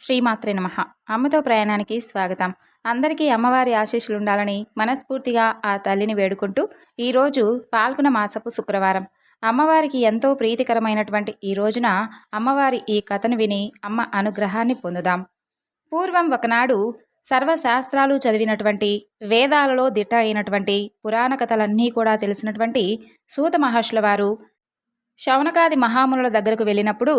శ్రీమాత్రే నమ. అమ్మతో ప్రయాణానికి స్వాగతం. అందరికీ అమ్మవారి ఆశీస్సులు ఉండాలని మనస్ఫూర్తిగా ఆ తల్లిని వేడుకుంటూ ఈరోజు పాల్గొన మాసపు శుక్రవారం. అమ్మవారికి ఎంతో ప్రీతికరమైనటువంటి ఈ రోజున అమ్మవారి ఈ కథను విని అమ్మ అనుగ్రహాన్ని పొందుదాం. పూర్వం ఒకనాడు సర్వశాస్త్రాలు చదివినటువంటి వేదాలలో దిట్ట అయినటువంటి పురాణ కథలన్నీ కూడా తెలిసినటువంటి సూత మహర్షుల వారు శౌనకాది మహామునుల దగ్గరకు వెళ్ళినప్పుడు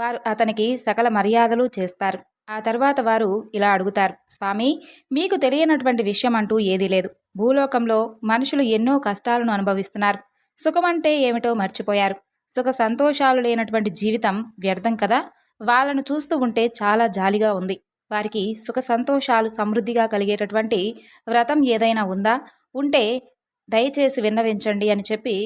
వారు అతనికి సకల మర్యాదలు చేస్తారు. ఆ తర్వాత వారు ఇలా అడుగుతారు స్వామి మీకు తెలియనటువంటి విషయం అంటూ ఏదీ లేదు. భూలోకంలో మనుషులు ఎన్నో కష్టాలను అనుభవిస్తున్నారు. సుఖమంటే ఏమిటో మర్చిపోయారు. సుఖ సంతోషాలు లేనటువంటి జీవితం వ్యర్థం కదా? వాళ్ళను చూస్తూ ఉంటే చాలా జాలిగా ఉంది. వారికి సుఖ సంతోషాలు సమృద్ధిగా కలిగేటటువంటి వ్రతం ఏదైనా ఉందా? ఉంటే దయచేసి విన్నవించండి అని చెప్పి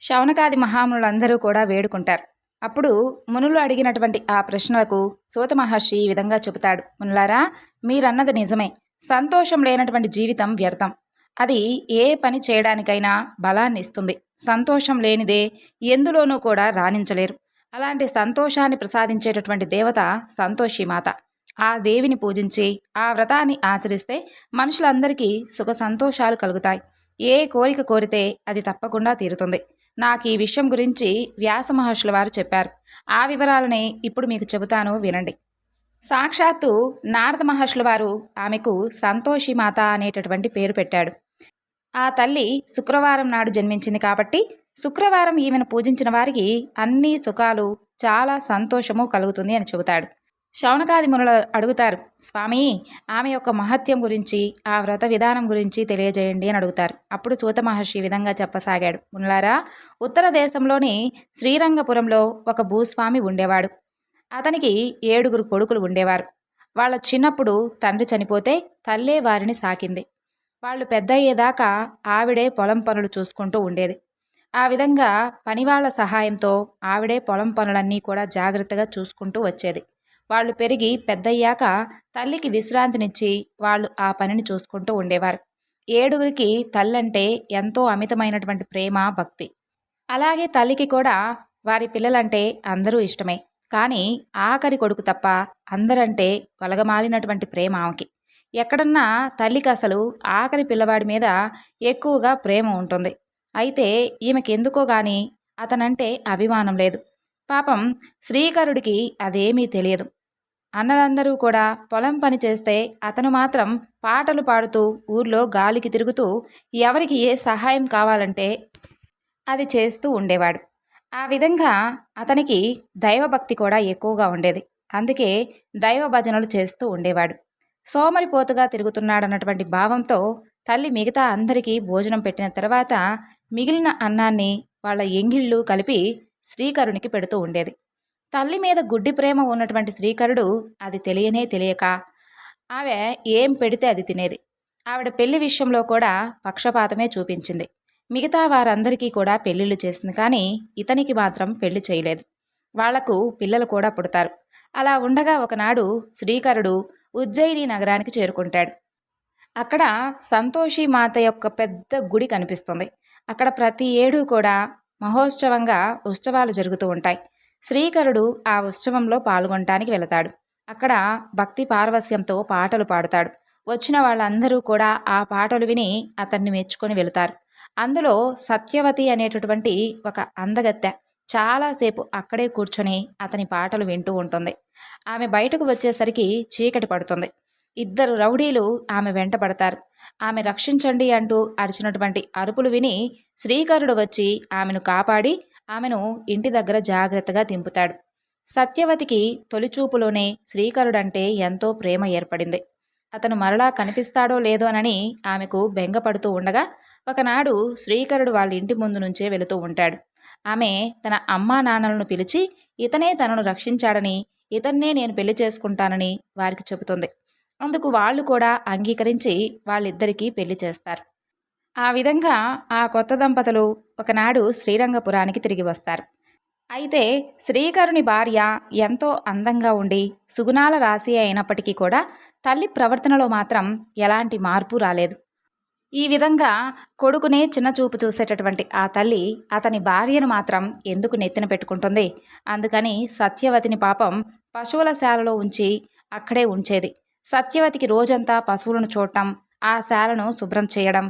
శవనకాది మహాములందరూ కూడా వేడుకుంటారు. అప్పుడు మునులు అడిగినటువంటి ఆ ప్రశ్నలకు సూత మహర్షి ఈ విధంగా చెబుతాడు. మునులారా మీరన్నది నిజమే. సంతోషం లేనటువంటి జీవితం వ్యర్థం. అది ఏ పని చేయడానికైనా బలాన్ని ఇస్తుంది. సంతోషం లేనిదే ఎందులోనూ కూడా రాణించలేరు. అలాంటి సంతోషాన్ని ప్రసాదించేటటువంటి దేవత సంతోషిమాత ఆ దేవిని పూజించి ఆ వ్రతాన్ని ఆచరిస్తే మనుషులందరికీ సుఖ సంతోషాలు కలుగుతాయి. ఏ కోరిక కోరితే అది తప్పకుండా తీరుతుంది. నాకు ఈ విషయం గురించి వ్యాస మహర్షుల వారు చెప్పారు. ఆ వివరాలనే ఇప్పుడు మీకు చెబుతాను వినండి. సాక్షాత్తు నారద మహర్షుల వారు ఆమెకు సంతోషి మాత అనేటటువంటి పేరు పెట్టాడు. ఆ తల్లి శుక్రవారం నాడు జన్మించింది కాబట్టి శుక్రవారం ఈమెను పూజించిన వారికి అన్ని సుఖాలు చాలా సంతోషము కలుగుతుంది అని చెబుతాడు. శౌనకాది మునులు అడుగుతారు స్వామి ఆమె యొక్క మహత్యం గురించి ఆ వ్రత విధానం గురించి తెలియజేయండి అని అడుగుతారు. అప్పుడు సూత మహర్షి విధంగా చెప్పసాగాడు. మునులారా ఉత్తర దేశంలోని శ్రీరంగపురంలో ఒక భూస్వామి ఉండేవాడు. అతనికి ఏడుగురు కొడుకులు ఉండేవారు. వాళ్ళ చిన్నప్పుడు తండ్రి చనిపోతే తల్లే వారిని సాకింది. వాళ్ళు పెద్ద అయ్యేదాకా ఆవిడే పొలం పనులు చూసుకుంటూ ఉండేది. ఆ విధంగా పనివాళ్ళ సహాయంతో ఆవిడే పొలం పనులన్నీ కూడా జాగ్రత్తగా చూసుకుంటూ వచ్చేది. వాళ్ళు పెరిగి పెద్దయ్యాక తల్లికి విశ్రాంతినిచ్చి వాళ్ళు ఆ పనిని చూసుకుంటూ ఉండేవారు. ఏడుగురికి తల్లంటే ఎంతో అమితమైనటువంటి ప్రేమ భక్తి. అలాగే తల్లికి కూడా వారి పిల్లలంటే అందరూ ఇష్టమే. కానీ ఆఖరి కొడుకు తప్ప అందరంటే వలగమాలినటువంటి ప్రేమ ఆమెకి. ఎక్కడన్నా తల్లికి అసలు ఆఖరి పిల్లవాడి మీద ఎక్కువగా ప్రేమ ఉంటుంది. అయితే ఈమెకి ఎందుకో గాని అతనంటే అభిమానం లేదు. పాపం శ్రీకరుడికి అదేమీ తెలియదు. అన్నలందరూ కూడా పొలం పని చేస్తే అతను మాత్రం పాటలు పాడుతూ ఊర్లో గాలికి తిరుగుతూ ఎవరికి ఏ సహాయం కావాలంటే అది చేస్తూ ఉండేవాడు. ఆ విధంగా అతనికి దైవభక్తి కూడా ఎక్కువగా ఉండేది. అందుకే దైవ భజనలు చేస్తూ ఉండేవాడు. సోమరిపోతుగా తిరుగుతున్నాడన్నటువంటి భావంతో తల్లి మిగతా అందరికీ భోజనం పెట్టిన తర్వాత మిగిలిన అన్నాన్ని వాళ్ళ ఎంగిళ్ళు కలిపి శ్రీకరునికి పెడుతూ ఉండేది. తల్లి మీద గుడ్డి ప్రేమ ఉన్నటువంటి శ్రీకరుడు అది తెలియనే తెలియక ఆమె ఏం పెడితే అది తినేది. ఆవిడ పెళ్ళి విషయంలో కూడా పక్షపాతమే చూపించింది. మిగతా వారందరికీ కూడా పెళ్ళిళ్ళు చేసింది కానీ ఇతనికి మాత్రం పెళ్ళి చేయలేదు. వాళ్ళకు పిల్లలు కూడా పుడతారు. అలా ఉండగా ఒకనాడు శ్రీకరుడు ఉజ్జయిని నగరానికి చేరుకుంటాడు. అక్కడ సంతోషి మాత యొక్క పెద్ద గుడి కనిపిస్తుంది. అక్కడ ప్రతి ఏడు కూడా మహోత్సవంగా ఉత్సవాలు జరుగుతూ ఉంటాయి. శ్రీకరుడు ఆ ఉత్సవంలో పాల్గొనటానికి వెళతాడు. అక్కడ భక్తి పారవస్యంతో పాటలు పాడుతాడు. వచ్చిన వాళ్ళందరూ కూడా ఆ పాటలు విని అతన్ని మెచ్చుకొని వెళుతారు. అందులో సత్యవతి అనేటటువంటి ఒక అందగత్తె చాలాసేపు అక్కడే కూర్చొని అతని పాటలు వింటూ ఉంటుంది. ఆమె బయటకు వచ్చేసరికి చీకటి పడుతుంది. ఇద్దరు రౌడీలు ఆమె వెంట పడతారు. ఆమె రక్షించండి అంటూ అరిచినటువంటి అరుపులు విని శ్రీకరుడు వచ్చి ఆమెను కాపాడి ఆమెను ఇంటి దగ్గర జాగ్రత్తగా దింపుతాడు. సత్యవతికి తొలిచూపులోనే శ్రీకరుడంటే ఎంతో ప్రేమ ఏర్పడింది. అతను మరలా కనిపిస్తాడో లేదోనని ఆమెకు బెంగపడుతూ ఉండగా ఒకనాడు శ్రీకరుడు వాళ్ళ ఇంటి ముందు నుంచే వెళుతూ ఉంటాడు. ఆమె తన అమ్మా నాన్నలను పిలిచి ఇతనే తనను రక్షించాడని ఇతన్నే నేను పెళ్ళి చేసుకుంటానని వారికి చెబుతుంది. అందుకు వాళ్ళు కూడా అంగీకరించి వాళ్ళిద్దరికీ పెళ్ళి చేస్తారు. ఆ విధంగా ఆ కొత్త దంపతులు ఒకనాడు శ్రీరంగపురానికి తిరిగి వస్తారు. అయితే శ్రీకరుని భార్య ఎంతో అందంగా ఉండి సుగుణాల రాశి అయినప్పటికీ కూడా తల్లి ప్రవర్తనలో మాత్రం ఎలాంటి మార్పు రాలేదు. ఈ విధంగా కొడుకునే చిన్నచూపు చూసేటటువంటి ఆ తల్లి అతని భార్యను మాత్రం ఎందుకు నెత్తిన పెట్టుకుంటుంది? అందుకని సత్యవతిని పాపం పశువుల శాలలో ఉంచి అక్కడే ఉంచేది. సత్యవతికి రోజంతా పశువులను చూడటం ఆ శాలను శుభ్రం చేయడం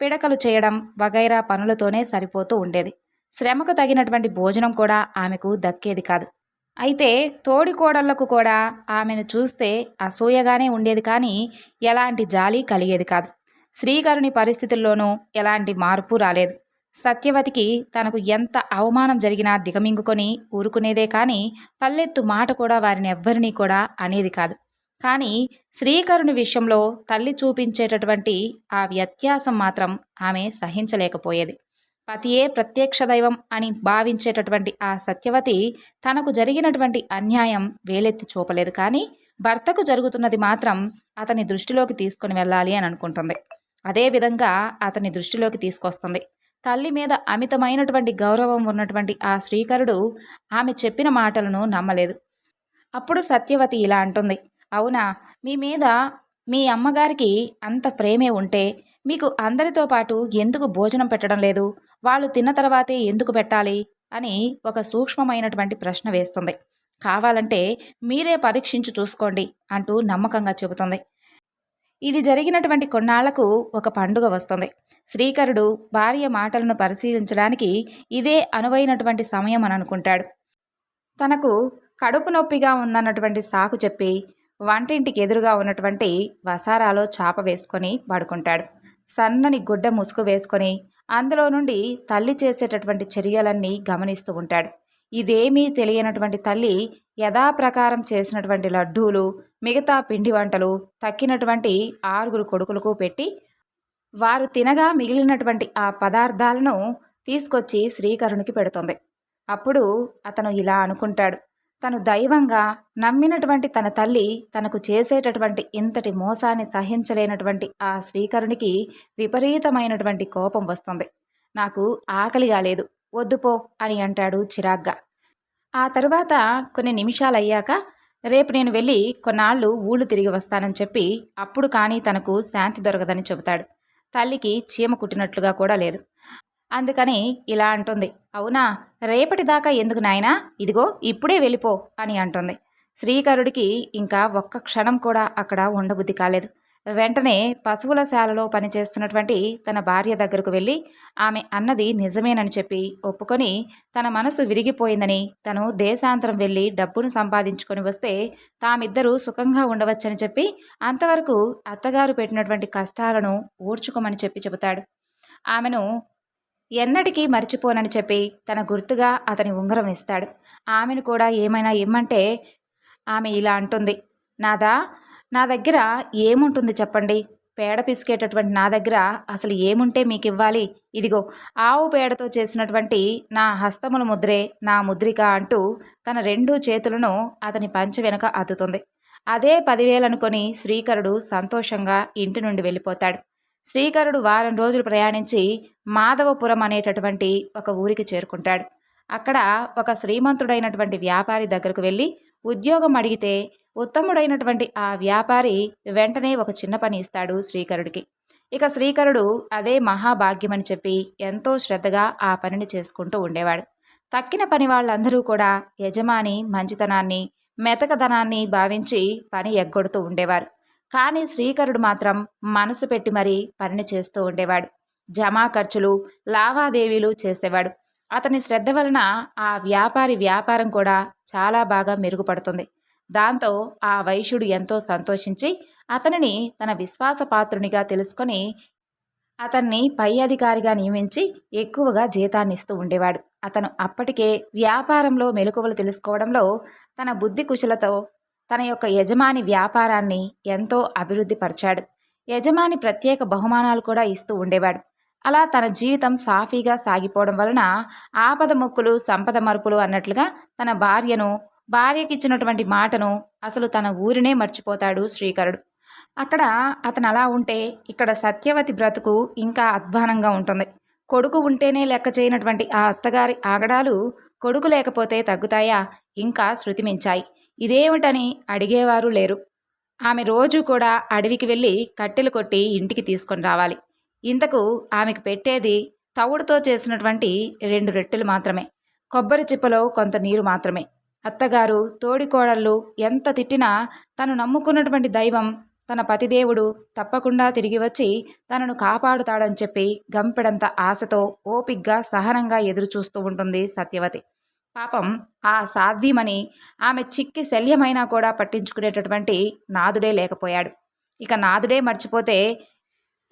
పిడకలు చేయడం వగైరా పనులతోనే సరిపోతూ ఉండేది. శ్రమకు తగినటువంటి భోజనం కూడా ఆమెకు దక్కేది కాదు. అయితే తోడికోడళ్ళకు కూడా ఆమెను చూస్తే అసూయగానే ఉండేది కానీ ఎలాంటి జాలి కలిగేది కాదు. శ్రీకరుని పరిస్థితుల్లోనూ ఎలాంటి మార్పు రాలేదు. సత్యవతికి తనకు ఎంత అవమానం జరిగినా దిగమింగుకొని ఊరుకునేదే కానీ పల్లెత్తు మాట కూడా వారిని ఎవ్వరినీ కూడా అనేది కాదు. కానీ శ్రీకరుని విషయంలో తల్లి చూపించేటటువంటి ఆ వ్యత్యాసం మాత్రం ఆమె సహించలేకపోయేది. పతియే ప్రత్యక్ష దైవం అని భావించేటటువంటి ఆ సత్యవతి తనకు జరిగినటువంటి అన్యాయం వేలెత్తి చూపలేదు. కానీ భర్తకు జరుగుతున్నది మాత్రం అతని దృష్టిలోకి తీసుకుని వెళ్ళాలి అని అనుకుంటుంది. అదేవిధంగా అతని దృష్టిలోకి తీసుకొస్తుంది. తల్లి మీద అమితమైనటువంటి గౌరవం ఉన్నటువంటి ఆ శ్రీకరుడు ఆమె చెప్పిన మాటలను నమ్మలేదు. అప్పుడు సత్యవతి ఇలా అంటుంది. అవునా? మీ మీద మీ అమ్మగారికి అంత ప్రేమే ఉంటే మీకు అందరితో పాటు ఎందుకు భోజనం పెట్టడం లేదు? వాళ్ళు తిన్న తర్వాతే ఎందుకు పెట్టాలి? అని ఒక సూక్ష్మమైనటువంటి ప్రశ్న వేస్తుంది. కావాలంటే మీరే పరీక్షించి చూసుకోండి అంటూ నమ్మకంగా చెబుతుంది. ఇది జరిగినటువంటి కొన్నాళ్ళకు ఒక పండుగ వస్తుంది. శ్రీకరుడు భార్య మాటలను పరిశీలించడానికి ఇదే అనువైనటువంటి సమయం అని అనుకుంటాడు. తనకు కడుపు నొప్పిగా ఉందన్నటువంటి సాకు చెప్పి వంటింటికి ఎదురుగా ఉన్నటువంటి వసారాలో చాప వేసుకొని పడుకుంటాడు సన్నని గుడ్డ ముసుగు వేసుకొని అందులో నుండి తల్లి చేసేటటువంటి చర్యలన్నీ గమనిస్తూ ఉంటాడు. ఇదేమీ తెలియనటువంటి తల్లి యథాప్రకారం చేసినటువంటి లడ్డూలు మిగతా పిండి వంటలు తక్కినటువంటి ఆరుగురు కొడుకులకు పెట్టి వారు తినగా మిగిలినటువంటి ఆ పదార్థాలను తీసుకొచ్చి శ్రీకరునికి పెడుతుంది. అప్పుడు అతను ఇలా అనుకుంటాడు. తను దైవంగా నమ్మినటువంటి తన తల్లి తనకు చేసేటటువంటి ఇంతటి మోసాన్ని సహించలేనటువంటి ఆ శ్రీకరునికి విపరీతమైనటువంటి కోపం వస్తుంది. నాకు ఆకలిగా లేదు వద్దుపో అని అంటాడు చిరాగ్గా. ఆ తరువాత కొన్ని నిమిషాలయ్యాక రేపు నేను వెళ్ళి కొన్నాళ్ళు ఊళ్ళు తిరిగి వస్తానని చెప్పి అప్పుడు కానీ తనకు శాంతి దొరకదని చెబుతాడు. తల్లికి చీమ కుట్టినట్లుగా కూడా లేదు. అందుకని ఇలా అంటుంది. అవునా? రేపటి దాకా ఎందుకు నాయనా? ఇదిగో ఇప్పుడే వెళ్ళిపో అని అంటుంది. శ్రీకరుడికి ఇంకా ఒక్క క్షణం కూడా అక్కడ ఉండబుద్ధి కాలేదు. వెంటనే పశువుల శాలలో పనిచేస్తున్నటువంటి తన భార్య దగ్గరకు వెళ్ళి ఆమె అన్నది నిజమేనని చెప్పి ఒప్పుకొని తన మనసు విరిగిపోయిందని తను దేశాంతరం వెళ్ళి డబ్బును సంపాదించుకొని వస్తే తామిద్దరూ సుఖంగా ఉండవచ్చని చెప్పి అంతవరకు అత్తగారు పెట్టినటువంటి కష్టాలను ఊడ్చుకోమని చెప్పి చెబుతాడు. ఆమెను ఎన్నటికీ మర్చిపోనని చెప్పి తన గుర్తుగా అతని ఉంగరం ఇస్తాడు ఆమెను కూడా ఏమైనా ఇమ్మంటే ఆమె ఇలా అంటుంది. నాదా నా దగ్గర ఏముంటుంది చెప్పండి? పేడ పిసికేటటువంటి నా దగ్గర అసలు ఏముంటే మీకు ఇవ్వాలి ఇదిగో ఆవు పేడతో చేసినటువంటి నా హస్తముల ముద్రే నా ముద్రిక అంటూ తన రెండు చేతులను అతని పంచ వెనుక అద్దుతుంది. అదే పదివేలనుకొని శ్రీకరుడు సంతోషంగా ఇంటి నుండి వెళ్ళిపోతాడు. శ్రీకరుడు వారం రోజులు ప్రయాణించి మాధవపురం అనేటటువంటి ఒక ఊరికి చేరుకుంటాడు. అక్కడ ఒక శ్రీమంతుడైనటువంటి వ్యాపారి దగ్గరకు వెళ్ళి ఉద్యోగం అడిగితే ఉత్తముడైనటువంటి ఆ వ్యాపారి వెంటనే ఒక చిన్న పని ఇస్తాడు శ్రీకరుడికి ఇక శ్రీకరుడు అదే మహాభాగ్యమని చెప్పి ఎంతో శ్రద్ధగా ఆ పనిని చేసుకుంటూ ఉండేవాడు. తక్కిన పని వాళ్ళందరూ కూడా యజమాని మంచితనాన్ని మెతకదనాన్ని భావించి పని ఎగ్గొడుతూ ఉండేవారు. కానీ శ్రీకరుడు మాత్రం మనసు పెట్టి మరీ పనిని చేస్తూ ఉండేవాడు. జమా ఖర్చులు లావాదేవీలు చేసేవాడు. అతని శ్రద్ధ వలన ఆ వ్యాపారి వ్యాపారం కూడా చాలా బాగా మెరుగుపడుతుంది. దాంతో ఆ వైశ్యుడు ఎంతో సంతోషించి అతనిని తన విశ్వాసపాత్రునిగా తెలుసుకొని అతన్ని పై అధికారిగా నియమించి ఎక్కువగా జీతాన్ని ఇస్తూ ఉండేవాడు. అతను అప్పటికే వ్యాపారంలో మెలకువలు తెలుసుకోవడంలో తన బుద్ధి కుశలతో తన యొక్క యజమాని వ్యాపారాన్ని ఎంతో అభివృద్ధి పరిచాడు. యజమాని ప్రత్యేక బహుమానాలు కూడా ఇస్తూ ఉండేవాడు. అలా తన జీవితం సాఫీగా సాగిపోవడం వలన ఆపద మొక్కులు సంపద మరుపులు అన్నట్లుగా తన భార్యను భార్యకిచ్చినటువంటి మాటను అసలు తన ఊరినే మర్చిపోతాడు శ్రీకరుడు. అక్కడ అతను అలా ఉంటే ఇక్కడ సత్యవతి బ్రతుకు ఇంకా అధ్వానంగా ఉంటుంది. కొడుకు ఉంటేనే లెక్క చేయనటువంటి ఆ అత్తగారి ఆగడాలు కొడుకు లేకపోతే తగ్గుతాయా? ఇంకా శృతిమించాయి. ఇదేమిటని అడిగేవారు లేరు. ఆమె రోజు కూడా అడవికి వెళ్ళి కట్టెలు కొట్టి ఇంటికి తీసుకొని రావాలి. ఇంతకు ఆమెకు పెట్టేది తవుడుతో చేసినటువంటి రెండు రొట్టెలు మాత్రమే. కొబ్బరి చిప్పలో కొంత నీరు మాత్రమే. అత్తగారు తోడికోడళ్ళు ఎంత తిట్టినా తను నమ్ముకున్నటువంటి దైవం తన పతిదేవుడు తప్పకుండా తిరిగి వచ్చి తనను కాపాడుతాడని చెప్పి గంపెడంత ఆశతో ఓపిగ్గా సహనంగా ఎదురుచూస్తూ ఉంటుంది సత్యవతి. పాపం ఆ సాధ్వీమని ఆమె చిక్కి శల్యమైనా కూడా పట్టించుకునేటటువంటి నాదుడే లేకపోయాడు. ఇక నాదుడే మర్చిపోతే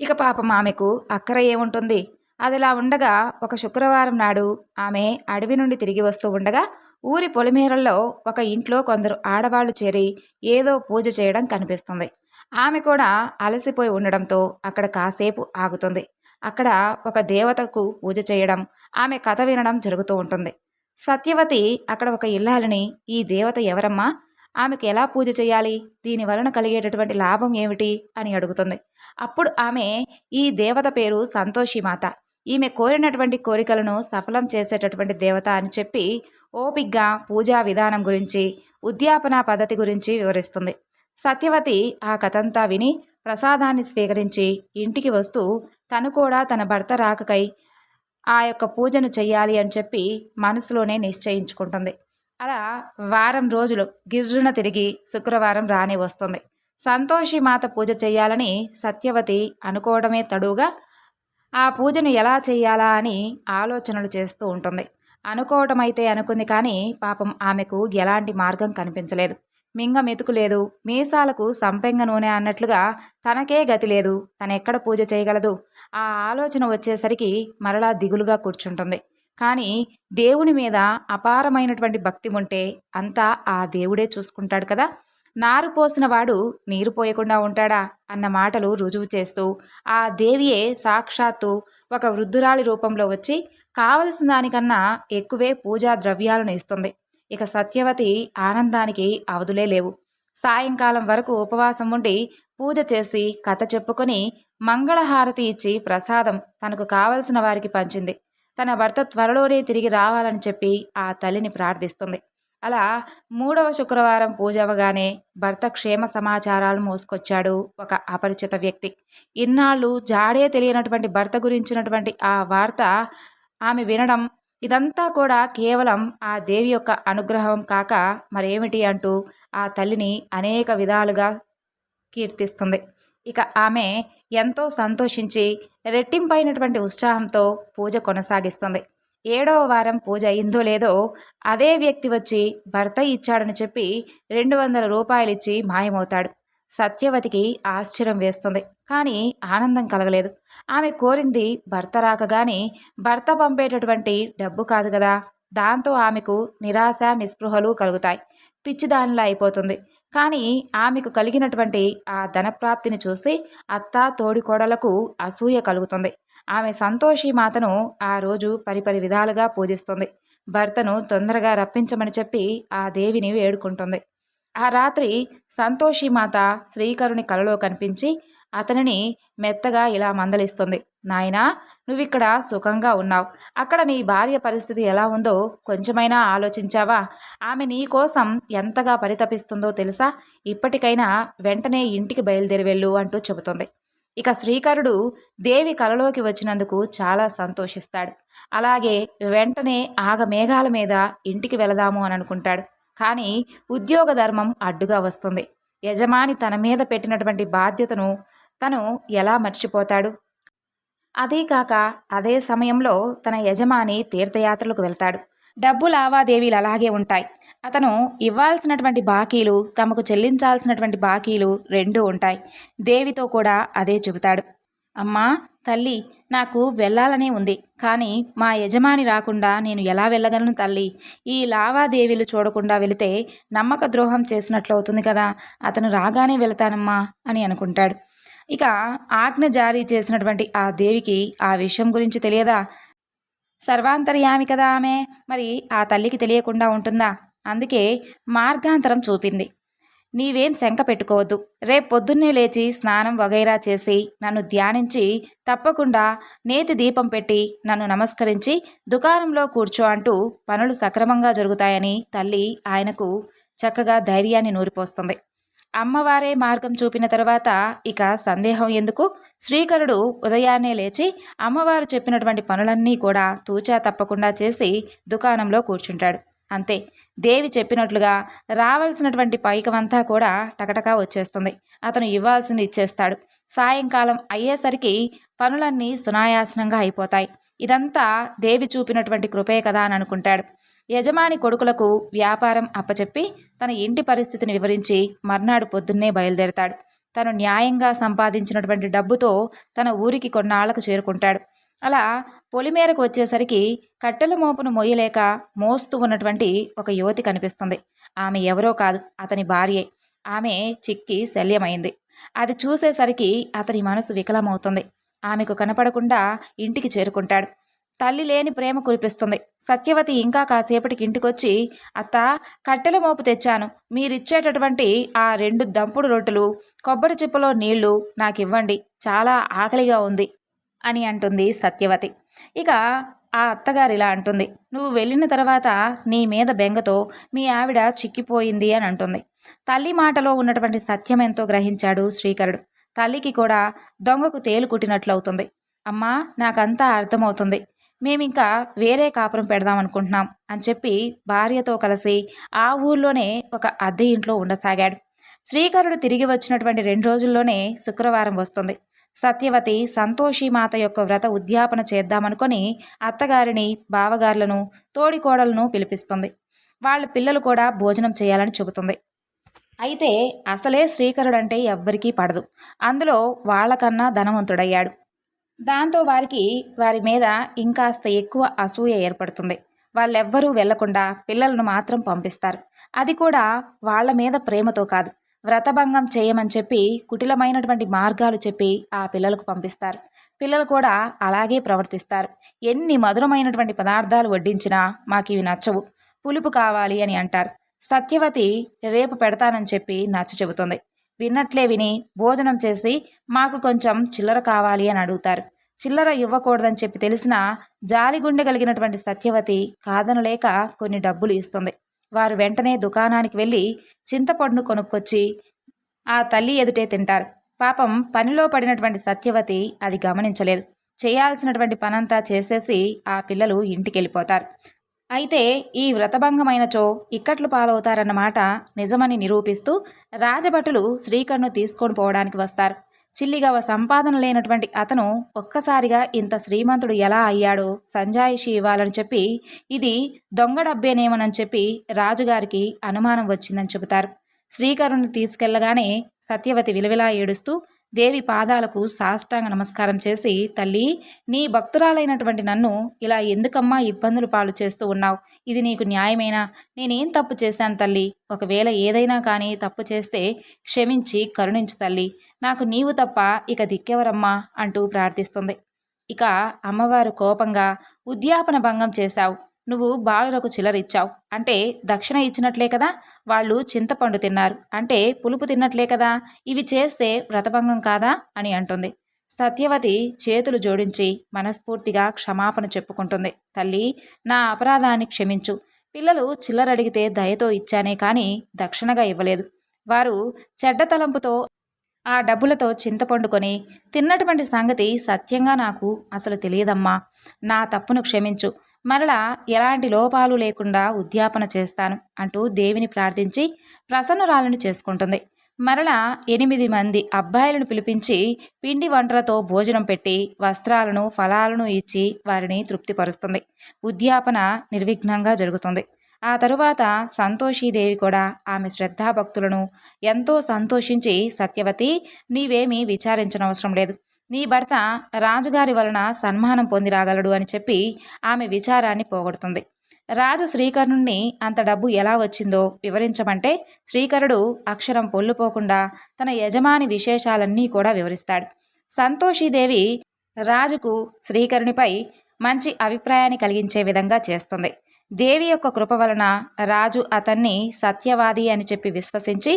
ఇక పాపం ఆమెకు అక్కర ఏముంటుంది? అదిలా ఉండగా ఒక శుక్రవారం నాడు ఆమె అడవి నుండి తిరిగి వస్తూ ఉండగా ఊరి పొలిమేరల్లో ఒక ఇంట్లో కొందరు ఆడవాళ్ళు చేరి ఏదో పూజ చేయడం కనిపిస్తుంది. ఆమె కూడా అలసిపోయి ఉండడంతో అక్కడ కాసేపు ఆగుతుంది. అక్కడ ఒక దేవతకు పూజ చేయడం ఆమె కథ వినడం జరుగుతూ ఉంటుంది. సత్యవతి అక్కడ ఒక ఇల్లాలని ఈ దేవత ఎవరమ్మా? ఆమెకు ఎలా పూజ చేయాలి? దీని వలన కలిగేటటువంటి లాభం ఏమిటి? అని అడుగుతుంది. అప్పుడు ఆమె ఈ దేవత పేరు సంతోషిమాత. ఈమె కోరినటువంటి కోరికలను సఫలం చేసేటటువంటి దేవత అని చెప్పి ఓపిగ్గా పూజా విధానం గురించి ఉద్యాపన పద్ధతి గురించి వివరిస్తుంది. సత్యవతి ఆ కథంతా విని ప్రసాదాన్ని స్వీకరించి ఇంటికి వస్తూ తను కూడా తన భర్త రాకకై ఆ యొక్క పూజను చెయ్యాలి అని చెప్పి మనసులోనే నిశ్చయించుకుంటుంది. అలా వారం రోజులు గిర్రున తిరిగి శుక్రవారం రాని వస్తుంది. సంతోషి మాత పూజ చేయాలని సత్యవతి అనుకోవడమే తడువుగా ఆ పూజను ఎలా చేయాలా అని ఆలోచనలు చేస్తూ ఉంటుంది. అనుకోవటం అయితే అనుకుంది కానీ పాపం ఆమెకు ఎలాంటి మార్గం కనిపించలేదు. మింగ మెతుకు లేదు మీసాలకు సంపెంగ నూనె అన్నట్లుగా తనకే గతి లేదు. తనెక్కడ పూజ చేయగలదు? ఆ ఆలోచన వచ్చేసరికి మరలా దిగులుగా కూర్చుంటుంది. కానీ దేవుని మీద అపారమైనటువంటి భక్తి ఉంటే అంతా ఆ దేవుడే చూసుకుంటాడు కదా? నారు పోసిన వాడు నీరు పోయకుండా ఉంటాడా? అన్న మాటలు రుజువు చేస్తూ ఆ దేవియే సాక్షాత్తు ఒక వృద్ధురాలి రూపంలో వచ్చి కావలసిన దానికన్నా ఎక్కువే పూజా ద్రవ్యాలను ఇస్తుంది. ఇక సత్యవతి ఆనందానికి అవధులే లేవు. సాయంకాలం వరకు ఉపవాసం ఉండి పూజ చేసి కథ చెప్పుకొని మంగళహారతి ఇచ్చి ప్రసాదం తనకు కావలసిన వారికి పంచింది. తన భర్త త్వరలోనే తిరిగి రావాలని చెప్పి ఆ తల్లిని ప్రార్థిస్తుంది. అలా మూడవ శుక్రవారం పూజ అవగానే భర్త క్షేమ సమాచారాలు మోసుకొచ్చాడు ఒక అపరిచిత వ్యక్తి. ఇన్నాళ్ళు జాడే తెలియనటువంటి భర్త గురించినటువంటి ఆ వార్త ఆమె వినడం ఇదంతా కూడా కేవలం ఆ దేవి యొక్క అనుగ్రహం కాక మరేమిటి అంటూ ఆ తల్లిని అనేక విధాలుగా కీర్తిస్తుంది. ఇక ఆమె ఎంతో సంతోషించి రెట్టింపైనటువంటి ఉత్సాహంతో పూజ కొనసాగిస్తుంది. ఏడవ వారం పూజ అయిందో లేదో అదే వ్యక్తి వచ్చి భర్త ఇచ్చాడని చెప్పి రెండు వందల రూపాయలు ఇచ్చి మాయమవుతాడు. సత్యవతికి ఆశ్చర్యం వేస్తుంది. కానీ ఆనందం కలగలేదు. ఆమె కోరింది భర్త రాకగాని భర్త పంపేటటువంటి డబ్బు కాదు కదా. దాంతో ఆమెకు నిరాశ నిస్పృహలు కలుగుతాయి. పిచ్చిదానిలా అయిపోతుంది. కానీ ఆమెకు కలిగినటువంటి ఆ ధనప్రాప్తిని చూసి అత్త తోడికోడలకు అసూయ కలుగుతుంది. ఆమె సంతోషి మాతను ఆ రోజు పరిపరి విధాలుగా పూజిస్తుంది. భర్తను తొందరగా రప్పించమని చెప్పి ఆ దేవిని వేడుకుంటుంది. ఆ రాత్రి సంతోషి మాత శ్రీకరుని కలలో కనిపించి అతనిని మెత్తగా ఇలా మందలిస్తుంది. నాయనా నువ్విక్కడ సుఖంగా ఉన్నావు. అక్కడ నీ భార్య పరిస్థితి ఎలా ఉందో కొంచెమైనా ఆలోచించావా? ఆమె నీ కోసం ఎంతగా పరితపిస్తుందో తెలుసా? ఇప్పటికైనా వెంటనే ఇంటికి బయలుదేరి వెళ్ళు అంటూ చెబుతుంది. ఇక శ్రీకరుడు దేవి కలలోకి వచ్చినందుకు చాలా సంతోషిస్తాడు. అలాగే వెంటనే ఆగ మేఘాల మీద ఇంటికి వెళదాము అని అనుకుంటాడు. కానీ ఉద్యోగ ధర్మం అడ్డుగా వస్తుంది. యజమాని తన మీద పెట్టినటువంటి బాధ్యతను తను ఎలా మర్చిపోతాడు? అదే కాక అదే సమయంలో తన యజమాని తీర్థయాత్రలకు వెళ్తాడు. డబ్బు లావాదేవీలు అలాగే ఉంటాయి. అతను ఇవ్వాల్సినటువంటి బాకీలు తమకు చెల్లించాల్సినటువంటి బాకీలు రెండూ ఉంటాయి. దేవితో కూడా అదే చెబుతాడు. అమ్మా తల్లి నాకు వెళ్ళాలనే ఉంది. కానీ మా యజమాని రాకుండా నేను ఎలా వెళ్ళగలను తల్లి? ఈ లావాదేవీలు చూడకుండా వెళితే నమ్మక ద్రోహం చేసినట్లు అవుతుంది కదా? అతను రాగానే వెళతానమ్మా అని అనుకుంటాడు. ఇక ఆజ్ఞ జారీ చేసినటువంటి ఆ దేవికి ఆ విషయం గురించి తెలియదా? సర్వాంతర్యామి కదా ఆమె? మరి ఆ తల్లికి తెలియకుండా ఉంటుందా? అందుకే మార్గాంతరం చూపింది. నీవేం శంక పెట్టుకోవద్దు. రేపు పొద్దున్నే లేచి స్నానం వగైరా చేసి నన్ను ధ్యానించి తప్పకుండా నేతి దీపం పెట్టి నన్ను నమస్కరించి దుకాణంలో కూర్చో అంటూ పనులు సక్రమంగా జరుగుతాయని తల్లి ఆయనకు చక్కగా ధైర్యాన్ని నూరిపోస్తుంది. అమ్మవారే మార్గం చూపిన తర్వాత ఇక సందేహం ఎందుకు? శ్రీకరుడు ఉదయాన్నే లేచి అమ్మవారు చెప్పినటువంటి పనులన్నీ కూడా తూచా తప్పకుండా చేసి దుకాణంలో కూర్చుంటాడు. అంతే. దేవి చెప్పినట్లుగా రావాల్సినటువంటి పైకమంతా కూడా టకటకా వచ్చేస్తుంది. అతను ఇవ్వాల్సింది ఇచ్చేస్తాడు. సాయంకాలం అయ్యేసరికి పనులన్నీ సునాయాసనంగా అయిపోతాయి. ఇదంతా దేవి చూపినటువంటి కృపే కదా అని అనుకుంటాడు. యజమాని కొడుకులకు వ్యాపారం అప్పచెప్పి తన ఇంటి పరిస్థితిని వివరించి మర్నాడు పొద్దున్నే బయలుదేరతాడు. తను న్యాయంగా సంపాదించినటువంటి డబ్బుతో తన ఊరికి కొన్నాళ్ళకు చేరుకుంటాడు. అలా పొలిమేరకు వచ్చేసరికి కట్టెల మోపును మొయ్యలేక మోస్తూ ఉన్నటువంటి ఒక యువతి కనిపిస్తుంది. ఆమె ఎవరో కాదు అతని భార్యే. ఆమె చిక్కి శల్యమైంది. అది చూసేసరికి అతని మనసు వికలమవుతుంది. ఆమెకు కనపడకుండా ఇంటికి చేరుకుంటాడు. తల్లి లేని ప్రేమ కురిపిస్తుంది. సత్యవతి ఇంకా కాసేపటికి ఇంటికొచ్చి అత్త కట్టెల మోపు తెచ్చాను. మీరిచ్చేటటువంటి ఆ రెండు దంపుడు రొట్టెలు కొబ్బరి చిప్పలో నీళ్ళు నాకు ఇవ్వండి చాలా ఆకలిగా ఉంది. అని అంటుంది సత్యవతి. ఇక ఆ అత్తగారు ఇలా అంటుంది. నువ్వు వెళ్ళిన తర్వాత నీ మీద బెంగతో మీ ఆవిడ చిక్కిపోయింది అని అంటుంది. తల్లి మాటలో ఉన్నటువంటి సత్యం ఎంతో గ్రహించాడు శ్రీకరుడు. తల్లికి కూడా దొంగకు తేలు కుట్టినట్లవుతుంది. అమ్మా నాకంతా అర్థమవుతుంది. మేమింకా వేరే కాపురం పెడదాం అనుకుంటున్నాం అని చెప్పి భార్యతో కలిసి ఆ ఊర్లోనే ఒక అద్దె ఇంట్లో ఉండసాగాడు. శ్రీకరుడు తిరిగి వచ్చినటువంటి రెండు రోజుల్లోనే శుక్రవారం వస్తుంది. సత్యవతి సంతోషి మాత యొక్క వ్రత ఉద్యాపన చేద్దామనుకొని అత్తగారిని బావగారులను తోడికోడలను పిలిపిస్తుంది. వాళ్ళ పిల్లలు కూడా భోజనం చేయాలని చెబుతుంది. అయితే అసలే శ్రీకరుడంటే ఎవ్వరికీ పడదు. అందులో వాళ్ళకన్నా ధనవంతుడయ్యాడు. దాంతో వారికి వారి మీద ఇంకాస్త ఎక్కువ అసూయ ఏర్పడుతుంది. వాళ్ళెవ్వరూ వెళ్ళకుండా పిల్లలను మాత్రం పంపిస్తారు. అది కూడా వాళ్ళ మీద ప్రేమతో కాదు. వ్రతభంగం చేయమని చెప్పి కుటిలమైనటువంటి మార్గాలు చెప్పి ఆ పిల్లలకు పంపిస్తారు. పిల్లలు కూడా అలాగే ప్రవర్తిస్తారు. ఎన్ని మధురమైనటువంటి పదార్థాలు వడ్డించినా మాకు ఇవి నచ్చవు. పులుపు కావాలి అని అంటారు. సత్యవతి రేపు పెడతానని చెప్పి నచ్చ చెబుతుంది. విన్నట్లే విని భోజనం చేసి మాకు కొంచెం చిల్లర కావాలి అని అడుగుతారు. చిల్లర ఇవ్వకూడదని చెప్పి తెలిసిన జాలిగుండె కలిగినటువంటి సత్యవతి కాదనలేక కొన్ని డబ్బులు ఇస్తుంది. వారు వెంటనే దుకాణానికి వెళ్ళి చింతపండును కొనుక్కొచ్చి ఆ తల్లి ఎదుటే తింటారు. పాపం పనిలో పడినటువంటి సత్యవతి అది గమనించలేదు. చేయాల్సినటువంటి పనంతా చేసేసి ఆ పిల్లలు ఇంటికి వెళ్ళిపోతారు అయితే ఈ వ్రతభంగమైనచో ఇక్కట్లు పాలవుతారన్నమాట నిజమని నిరూపిస్తూ రాజభటులు శ్రీకర్ను తీసుకొని పోవడానికి వస్తారు. చిల్లిగవ సంపాదన లేనటువంటి అతను ఒక్కసారిగా ఇంత శ్రీమంతుడు ఎలా అయ్యాడో? సంజాయిషి ఇవ్వాలని చెప్పి ఇది దొంగ డబ్బేనేమోనని చెప్పి రాజుగారికి అనుమానం వచ్చిందని చెబుతారు. శ్రీకరుని తీసుకెళ్ళగానే సత్యవతి విలవిలా ఏడుస్తూ దేవి పాదాలకు సాష్టాంగ నమస్కారం చేసి తల్లి నీ భక్తురాలైనటువంటి నన్ను ఇలా ఎందుకమ్మా ఇబ్బందులు పాలు చేస్తూ ఉన్నావు? ఇది నీకు న్యాయమేనా? నేనేం తప్పు చేశాను తల్లి? ఒకవేళ ఏదైనా కానీ తప్పు చేస్తే క్షమించి కరుణించు తల్లి. నాకు నీవు తప్ప ఇక దిక్కెవరమ్మా? అంటూ ప్రార్థిస్తుంది. ఇక అమ్మవారు కోపంగా ఉద్యాపన భంగం చేశావు. నువ్వు బాలురకు చిల్లరిచ్చావు అంటే దక్షిణ ఇచ్చినట్లే కదా వాళ్ళు చింతపండు తిన్నారు. అంటే పులుపు తిన్నట్లే కదా ఇవి చేస్తే వ్రతభంగం కాదా అని అంటుంది. సత్యవతి చేతులు జోడించి మనస్ఫూర్తిగా క్షమాపణ చెప్పుకుంటుంది. తల్లి నా అపరాధాన్ని క్షమించు. పిల్లలు చిల్లరడిగితే దయతో ఇచ్చానే కానీ దక్షిణగా ఇవ్వలేదు. వారు చెడ్డ తలంపుతో ఆ డబ్బులతో చింతపండుకొని తిన్నటువంటి సంగతి సత్యంగా నాకు అసలు తెలియదమ్మా. నా తప్పును క్షమించు. మరలా ఎలాంటి లోపాలు లేకుండా ఉద్యాపన చేస్తాను అంటూ దేవిని ప్రార్థించి ప్రసన్నురాలను చేసుకుంటుంది. మరలా ఎనిమిది మంది అబ్బాయిలను పిలిపించి పిండి వంటలతో భోజనం పెట్టి వస్త్రాలను ఫలాలను ఇచ్చి వారిని తృప్తిపరుస్తుంది. ఉద్యాపన నిర్విఘ్నంగా జరుగుతుంది. ఆ తరువాత సంతోషీదేవి కూడా ఆమె శ్రద్ధాభక్తులను ఎంతో సంతోషించి సత్యవతి నీవేమీ విచారించనవసరం లేదు. నీ భర్త రాజుగారి వలన సన్మానం పొంది రాగలడు అని చెప్పి ఆమె విచారాన్ని పోగొడుతుంది. రాజు శ్రీకర్ణుణ్ణి అంత డబ్బు ఎలా వచ్చిందో వివరించమంటే శ్రీకరుడు అక్షరం పొల్లుపోకుండా తన యజమాని విశేషాలన్నీ కూడా వివరిస్తాడు. సంతోషీదేవి రాజుకు శ్రీకరునిపై మంచి అభిప్రాయాన్ని కలిగించే విధంగా చేస్తుంది. దేవి యొక్క కృప వలన రాజు అతన్ని సత్యవాది అని చెప్పి విశ్వసించి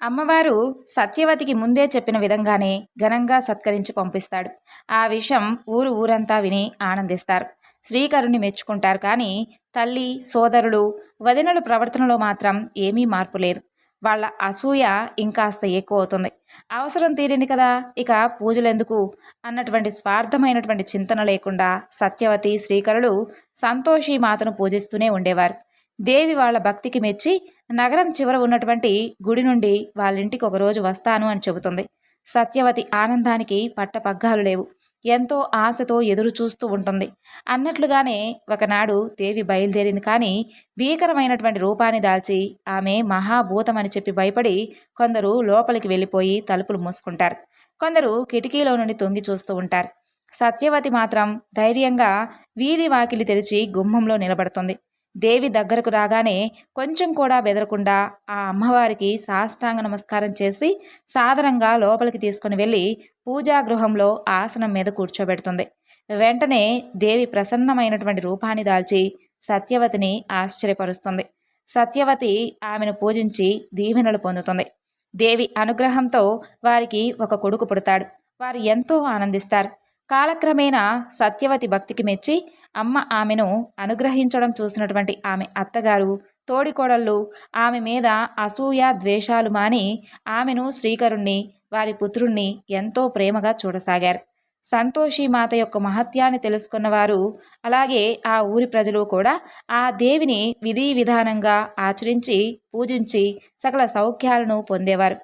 అమ్మవారు సత్యవతికి ముందే చెప్పిన విధంగానే ఘనంగా సత్కరించి పంపిస్తాడు. ఆ విషయం ఊరు ఊరంతా విని ఆనందిస్తారు. శ్రీకరుణ్ణి మెచ్చుకుంటారు కానీ తల్లి సోదరులు వదినల ప్రవర్తనలో మాత్రం ఏమీ మార్పు లేదు. వాళ్ళ అసూయ ఇంకాస్త ఎక్కువ అవుతుంది. అవసరం తీరింది కదా ఇక పూజలు ఎందుకు అన్నటువంటి స్వార్థమైనటువంటి చింతన లేకుండా సత్యవతి శ్రీకరులు సంతోషి మాతను పూజిస్తూనే ఉండేవారు. దేవి వాళ్ళ భక్తికి మెచ్చి నగరం చివర ఉన్నటువంటి గుడి నుండి వాళ్ళ ఇంటికి ఒకరోజు వస్తాను అని చెబుతుంది. సత్యవతి ఆనందానికి పట్టపగ్గాలు లేవు. ఎంతో ఆశతో ఎదురు చూస్తూ ఉంటుంది. అన్నట్లుగానే ఒకనాడు దేవి బయలుదేరింది కానీ భీకరమైనటువంటి రూపాన్ని దాల్చి ఆమె మహాభూతమని చెప్పి భయపడి కొందరు లోపలికి వెళ్ళిపోయి తలుపులు మూసుకుంటారు. కొందరు కిటికీలో నుండి తొంగి చూస్తూ ఉంటారు. సత్యవతి మాత్రం ధైర్యంగా వీధి వాకిలి తెరిచి గుమ్మంలో నిలబడుతుంది. దేవి దగ్గరకు రాగానే కొంచెం కూడా బెదరకుండా ఆ అమ్మవారికి సాష్టాంగ నమస్కారం చేసి సాదరంగా లోపలికి తీసుకుని వెళ్ళి పూజాగృహంలో ఆసనం మీద కూర్చోబెడుతుంది. వెంటనే దేవి ప్రసన్నమైనటువంటి రూపాన్ని దాల్చి సత్యవతిని ఆశ్చర్యపరుస్తుంది. సత్యవతి ఆమెను పూజించి దీవెనలు పొందుతుంది. దేవి అనుగ్రహంతో వారికి ఒక కొడుకు పుడతాడు. వారు ఎంతో ఆనందిస్తారు. కాలక్రమేణా సత్యవతి భక్తికి మెచ్చి అమ్మ ఆమెను అనుగ్రహించడం చూసినటువంటి ఆమె అత్తగారు తోడికోడళ్ళు ఆమె మీద అసూయ ద్వేషాలు మాని ఆమెను శ్రీకరుణ్ణి వారి పుత్రుణ్ణి ఎంతో ప్రేమగా చూడసాగారు. సంతోషి మాత యొక్క మహత్యాన్ని తెలుసుకున్నవారు అలాగే ఆ ఊరి ప్రజలు కూడా ఆ దేవిని విధి విధానంగా ఆచరించి పూజించి సకల సౌఖ్యాలను పొందేవారు.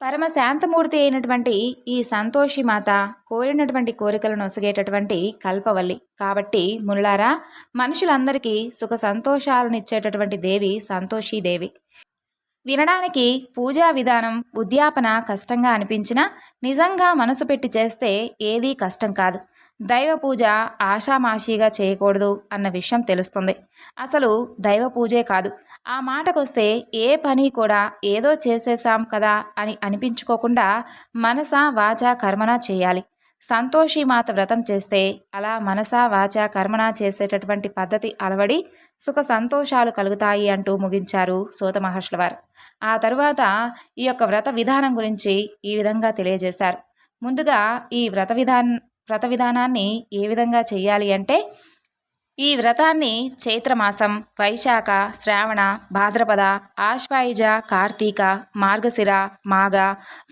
పరమ శాంతమూర్తి అయినటువంటి ఈ సంతోషి మాత కోరినటువంటి కోరికలను ఒసగేటటువంటి కల్పవల్లి. కాబట్టి మునులారా మనుషులందరికీ సుఖ సంతోషాలను ఇచ్చేటటువంటి దేవి సంతోషి దేవి వినడానికి పూజా విధానం ఉద్యాపన కష్టంగా అనిపించినా నిజంగా మనసు పెట్టి చేస్తే ఏదీ కష్టం కాదు. దైవ పూజ ఆషామాషీగా చేయకూడదు అన్న విషయం తెలుస్తుంది. అసలు దైవ పూజే కాదు. ఆ మాటకొస్తే ఏ పని కూడా ఏదో చేసేసాం కదా అని అనిపించుకోకుండా మనస వాచ కర్మన చేయాలి. సంతోషి మాత వ్రతం చేస్తే అలా మనస వాచ కర్మన చేసేటటువంటి పద్ధతి అలవడి సుఖ సంతోషాలు కలుగుతాయి అంటూ ముగించారు సూత మహర్షుల వారు. ఆ తరువాత ఈ యొక్క వ్రత విధానం గురించి ఈ విధంగా తెలియజేశారు. ముందుగా ఈ వ్రత విధాన్ వ్రత విధానాన్ని ఏ విధంగా చేయాలి అంటే ఈ వ్రతాన్ని చైత్రమాసం వైశాఖ శ్రావణ భాద్రపద ఆశ్వాయుజ కార్తీక మార్గశిర మాఘ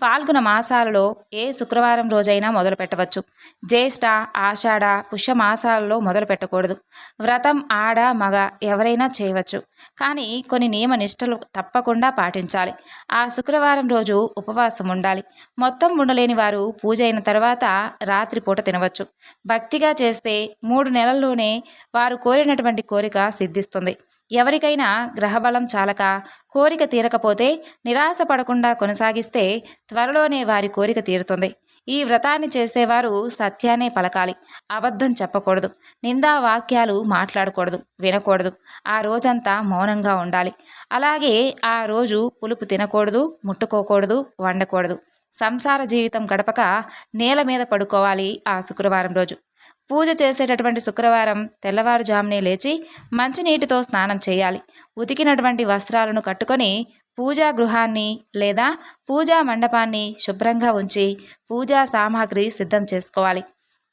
ఫాల్గుణ మాసాలలో ఏ శుక్రవారం రోజైనా మొదలు పెట్టవచ్చు. జ్యేష్ఠ ఆషాఢ పుష్యమాసాలలో మొదలు పెట్టకూడదు. వ్రతం ఆడ మగ ఎవరైనా చేయవచ్చు. కానీ కొన్ని నియమ నిష్టలు తప్పకుండా పాటించాలి. ఆ శుక్రవారం రోజు ఉపవాసం ఉండాలి. మొత్తం ఉండలేని వారు పూజ అయిన తర్వాత రాత్రిపూట తినవచ్చు. భక్తిగా చేస్తే మూడు నెలల్లోనే వారు కోరినటువంటి కోరిక సిద్ధిస్తుంది. ఎవరికైనా గ్రహబలం చాలక కోరిక తీరకపోతే నిరాశ పడకుండా కొనసాగిస్తే త్వరలోనే వారి కోరిక తీరుతుంది. ఈ వ్రతాన్ని చేసేవారు సత్యాన్ని పలకాలి. అబద్ధం చెప్పకూడదు. నిందా వాక్యాలు మాట్లాడకూడదు. వినకూడదు. ఆ రోజంతా మౌనంగా ఉండాలి. అలాగే ఆ రోజు పులుపు తినకూడదు ముట్టుకోకూడదు వండకూడదు. సంసార జీవితం గడపక నేల మీద పడుకోవాలి ఆ శుక్రవారం రోజు. పూజ చేసేటటువంటి శుక్రవారం తెల్లవారుజామునే లేచి మంచినీటితో స్నానం చేయాలి. ఉతికినటువంటి వస్త్రాలను కట్టుకొని పూజా గృహాన్ని లేదా పూజా మండపాన్ని శుభ్రంగా ఉంచి పూజా సామాగ్రి సిద్ధం చేసుకోవాలి.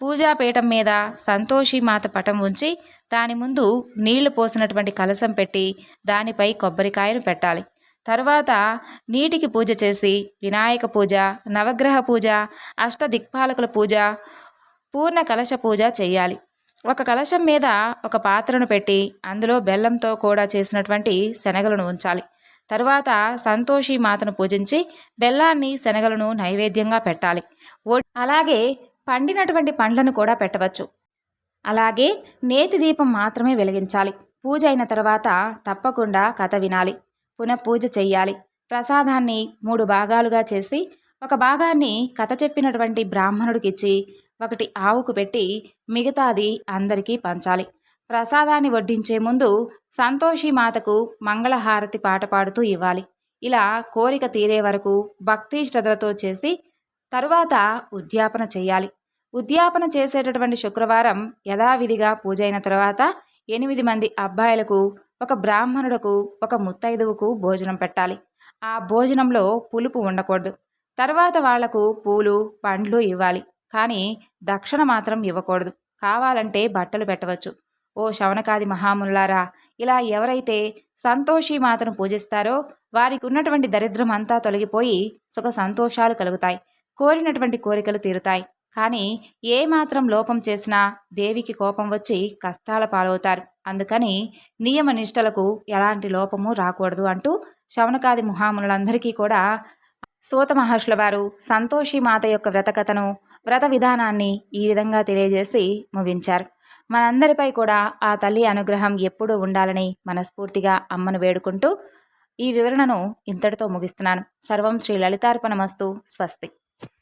పూజా పీఠం మీద సంతోషి మాత పటం ఉంచి దాని ముందు నీళ్ళు పోసినటువంటి కలసం పెట్టి దానిపై కొబ్బరికాయను పెట్టాలి. తరువాత నీటికి పూజ చేసి వినాయక పూజ నవగ్రహ పూజ అష్టదిక్పాలకుల పూజ పూర్ణ కలశ పూజ చేయాలి ఒక కలశం మీద ఒక పాత్రను పెట్టి అందులో బెల్లంతో కూడా చేసినటువంటి శనగలను ఉంచాలి. తర్వాత సంతోషి మాతను పూజించి బెల్లాన్ని శనగలను నైవేద్యంగా పెట్టాలి. అలాగే పండినటువంటి పండ్లను కూడా పెట్టవచ్చు. అలాగే నేతి దీపం మాత్రమే వెలిగించాలి. పూజ అయిన తర్వాత తప్పకుండా కథ వినాలి. పునః పూజ చెయ్యాలి. ప్రసాదాన్ని మూడు భాగాలుగా చేసి ఒక భాగాన్ని కథ చెప్పినటువంటి బ్రాహ్మణుడికిచ్చి ఒకటి ఆవుకు పెట్టి మిగతాది అందరికీ పంచాలి. ప్రసాదాన్ని వడ్డించే ముందు సంతోషి మాతకు మంగళహారతి పాట పాడుతూ ఇవ్వాలి. ఇలా కోరిక తీరే వరకు భక్తి శ్రద్ధలతో చేసి తరువాత ఉద్యాపన చేయాలి ఉద్యాపన చేసేటటువంటి శుక్రవారం యథావిధిగా పూజ అయిన తర్వాత ఎనిమిది మంది అబ్బాయిలకు ఒక బ్రాహ్మణుడకు ఒక ముత్తైదువుకు భోజనం పెట్టాలి. ఆ భోజనంలో పులుపు ఉండకూడదు. తర్వాత వాళ్ళకు పూలు పండ్లు ఇవ్వాలి. కానీ దక్షిణ మాత్రం ఇవ్వకూడదు. కావాలంటే బట్టలు పెట్టవచ్చు. ఓ శవనకాది మహాముల్లారా ఇలా ఎవరైతే సంతోషి మాతను పూజిస్తారో వారికి ఉన్నటువంటి దరిద్రం అంతా తొలగిపోయి సుఖ సంతోషాలు కలుగుతాయి. కోరినటువంటి కోరికలు తీరుతాయి. కానీ ఏ మాత్రం లోపం చేసినా దేవికి కోపం వచ్చి కష్టాల పాలవుతారు. అందుకని నియమ నిష్టలకు ఎలాంటి లోపము రాకూడదు అంటూ శవనకాది ముహాములందరికీ కూడా సూత మహర్షుల వారు సంతోషి మాత యొక్క వ్రతకథను వ్రత విధానాన్ని ఈ విధంగా తెలియజేసి ముగించారు. మనందరిపై కూడా ఆ తల్లి అనుగ్రహం ఎప్పుడూ ఉండాలని మనస్ఫూర్తిగా అమ్మను వేడుకుంటూ ఈ వివరణను ఇంతటితో ముగిస్తున్నాను. సర్వం శ్రీ లలితార్పణమస్తు. స్వస్తి.